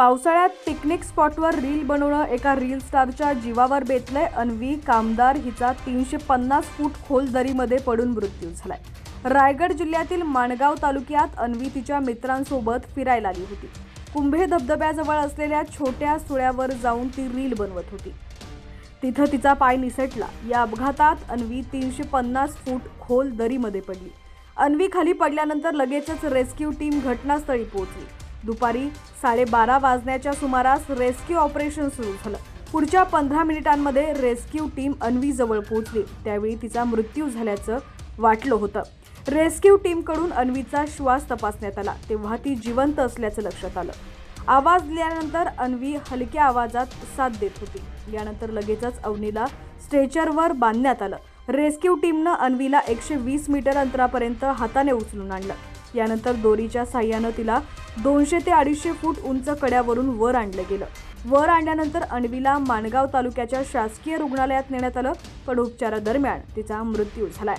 पावसाळ्यात picnic स्पॉटवर reel बनवणं एका रील स्टारच्या जीवावर बेतलंय अन्वी कामदार हिचा तीनशे पन्नास फूट खोल दरीमध्ये पडून मृत्यू झालाय. रायगड जिल्ह्यातील माणगाव तालुक्यात अन्वी तिच्या मित्रांसोबत फिरायला आली होती. कुंभे धबधब्याजवळ असलेल्या छोट्या सुळ्यावर जाऊन ती रील बनवत होती. तिथं तिचा पाय निसटला. या अपघातात अन्वी तीनशे पन्नास फूट खोल दरीमध्ये पडली. अन्वी खाली पडल्यानंतर लगेचच रेस्क्यू टीम घटनास्थळी पोहोचली. दुपारी साडेबारा वाजण्याच्या सुमारास रेस्क्यू ऑपरेशन सुरू झालं. पुढच्या पंधरा मिनिटांमध्ये रेस्क्यू टीम अन्वीजवळ पोहोचली. त्यावेळी तिचा मृत्यू झाल्याचं वाटलं होतं. रेस्क्यू टीमकडून अन्वीचा श्वास तपासण्यात आला. तेव्हा ती जिवंत असल्याचं लक्षात आलं. आवाज दिल्यानंतर अन्वी हलक्या आवाजात साथ देत होती. यानंतर लगेचच अवनीला स्ट्रेचरवर बांधण्यात आलं. रेस्क्यू टीमनं अन्वीला एकशे वीस मीटर अंतरापर्यंत हाताने उचलून आणलं. यानंतर दोरीच्या साह्यानं तिला दोनशे ते अडीचशे फूट उंच कड्यावरून वर आणलं गेलं. वर आणल्यानंतर अणवीला माणगाव तालुक्याच्या शासकीय रुग्णालयात नेण्यात आलं. पण उपचारादरम्यान तिचा मृत्यू झालाय.